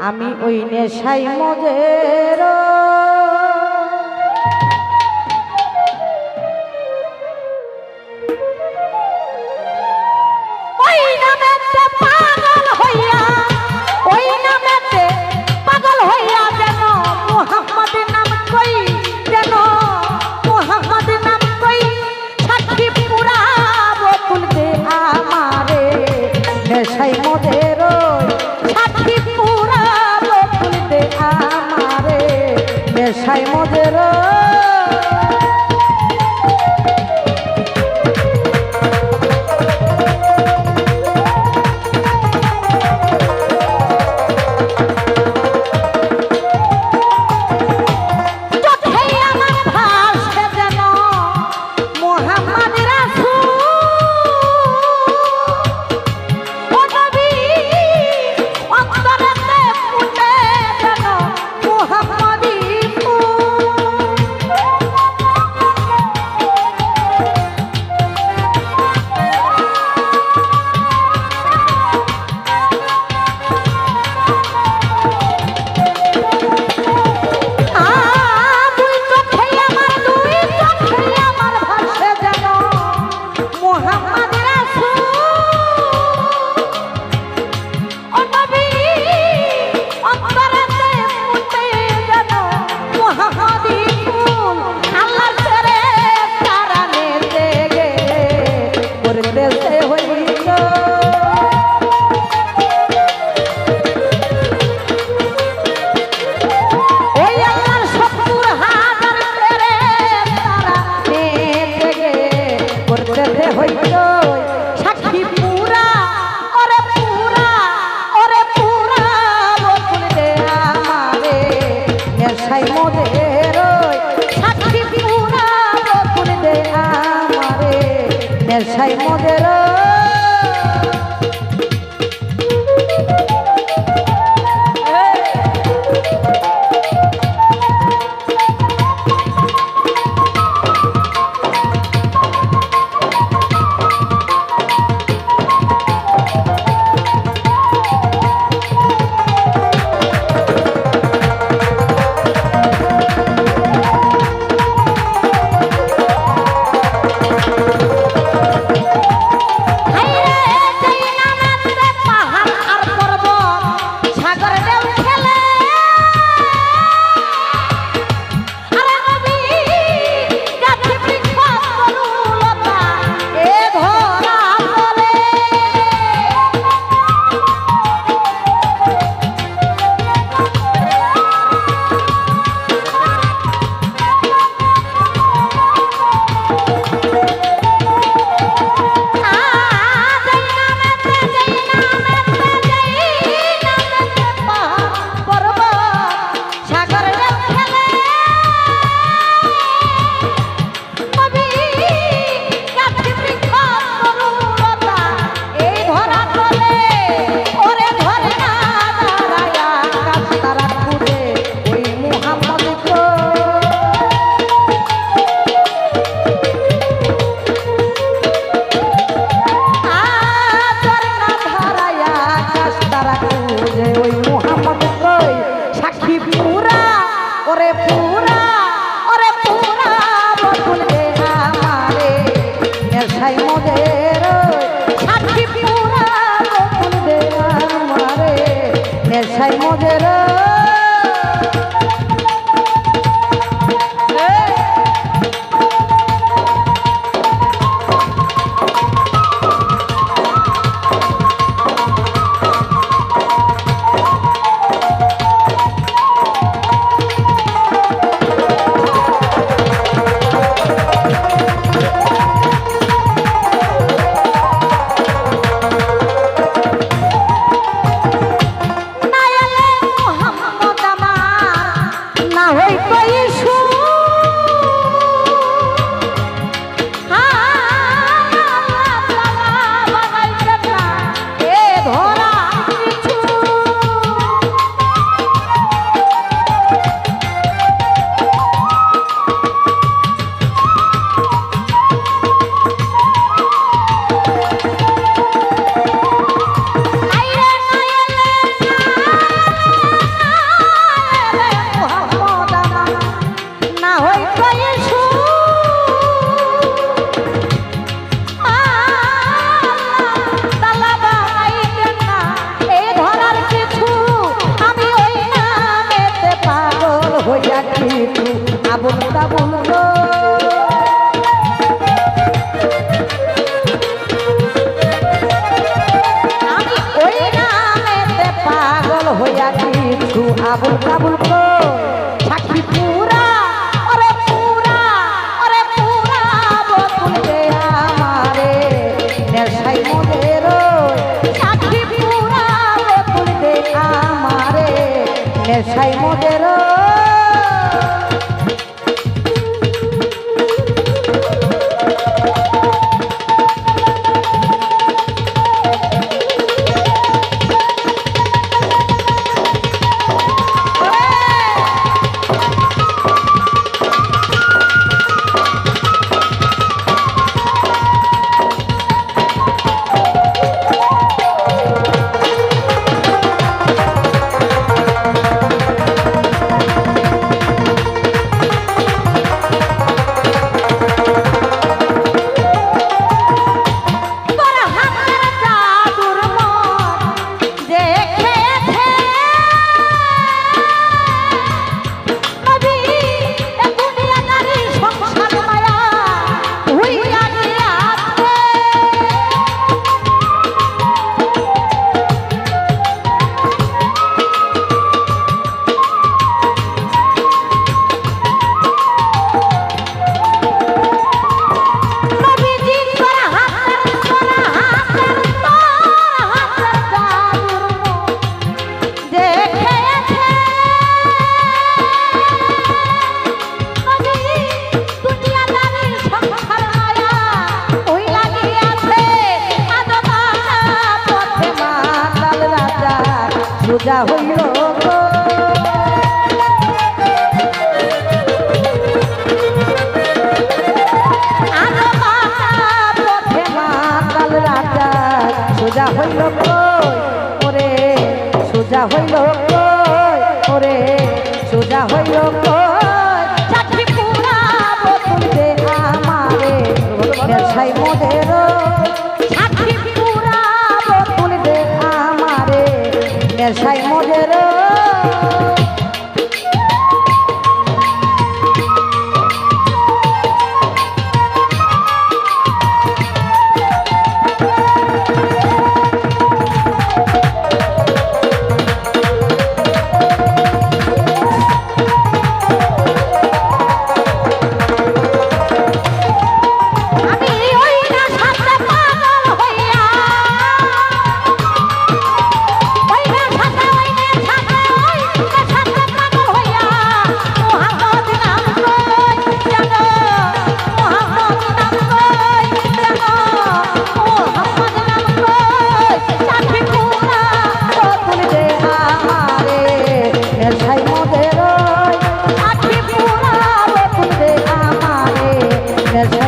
আমি ওই নেশাই মজের নেশাই পিটু আবুল তাবুল রো আমি ওই নামেতে পাগল হইয়া কিছু আবুল তাবুল সুজা হইল সোজা হইল কই? ওরে সোজা হইল দেখা যায়